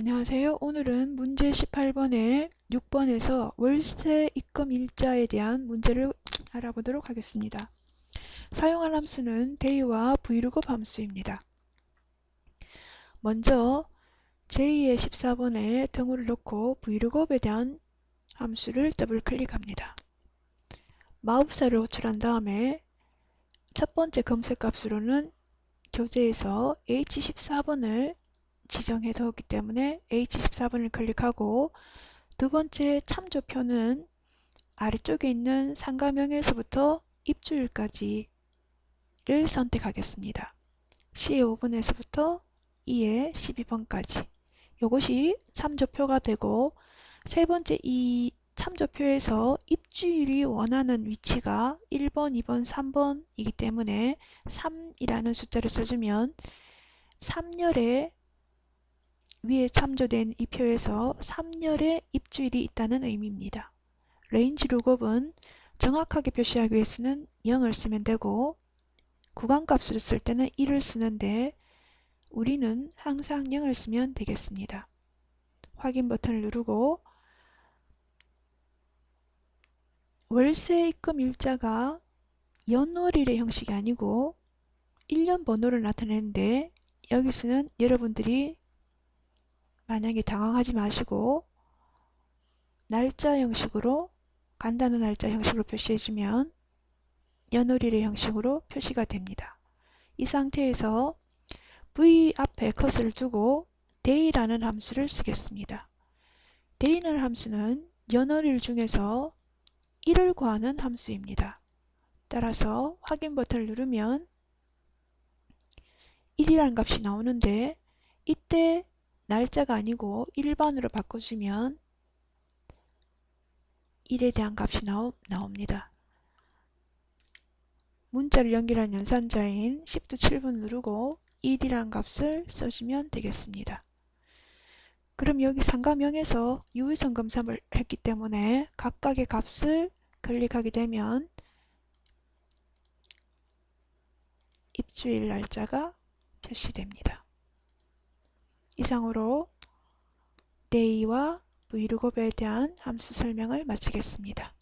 안녕하세요. 오늘은 문제 18번에 6번에서 월세 입금 일자에 대한 문제를 알아보도록 하겠습니다. 사용할 함수는 day와 vlookup 함수입니다. 먼저 j2의 14번에 등호를 넣고 vlookup에 대한 함수를 더블 클릭합니다. 마법사를 호출한 다음에 첫 번째 검색 값으로는 교재에서 H14번을 지정해 두었기 때문에 H14번을 클릭하고 두 번째 참조표는 아래쪽에 있는 상가명에서부터 입주일까지를 선택하겠습니다. C의 5번에서부터 E의 12번까지 이것이 참조표가 되고 세 번째 이 참조표에서 입주일이 원하는 위치가 1번, 2번, 3번이기 때문에 3이라는 숫자를 써주면 3열에 위에 참조된 이 표에서 3열의 입주일이 있다는 의미입니다. 레인지 룩업은 정확하게 표시하기 위해 서는 0을 쓰면 되고 구간값을 쓸 때는 1을 쓰는데 우리는 항상 0을 쓰면 되겠습니다. 확인 버튼을 누르고 월세 입금 일자가 연월일의 형식이 아니고 1년 번호를 나타내는데 여기서는 여러분들이 만약에 당황하지 마시고 날짜 형식으로 간단한 날짜 형식으로 표시해주면 연월일의 형식으로 표시가 됩니다. 이 상태에서 V 앞에 컷을 두고 day라는 함수를 쓰겠습니다. day라는 함수는 연월일 중에서 1을 구하는 함수입니다. 따라서 확인 버튼을 누르면 1이라는 값이 나오는데 이때 날짜가 아니고 일반으로 바꿔주면 1에 대한 값이 나오, 나옵니다. 문자를 연결한 연산자인 10도 7분 누르고 1이라는 값을 써주면 되겠습니다. 그럼 여기 상가명에서 유의성 검사를 했기 때문에 각각의 값을 클릭하게 되면 입주일 날짜가 표시됩니다. 이상으로 day와 vlookup에 대한 함수 설명을 마치겠습니다.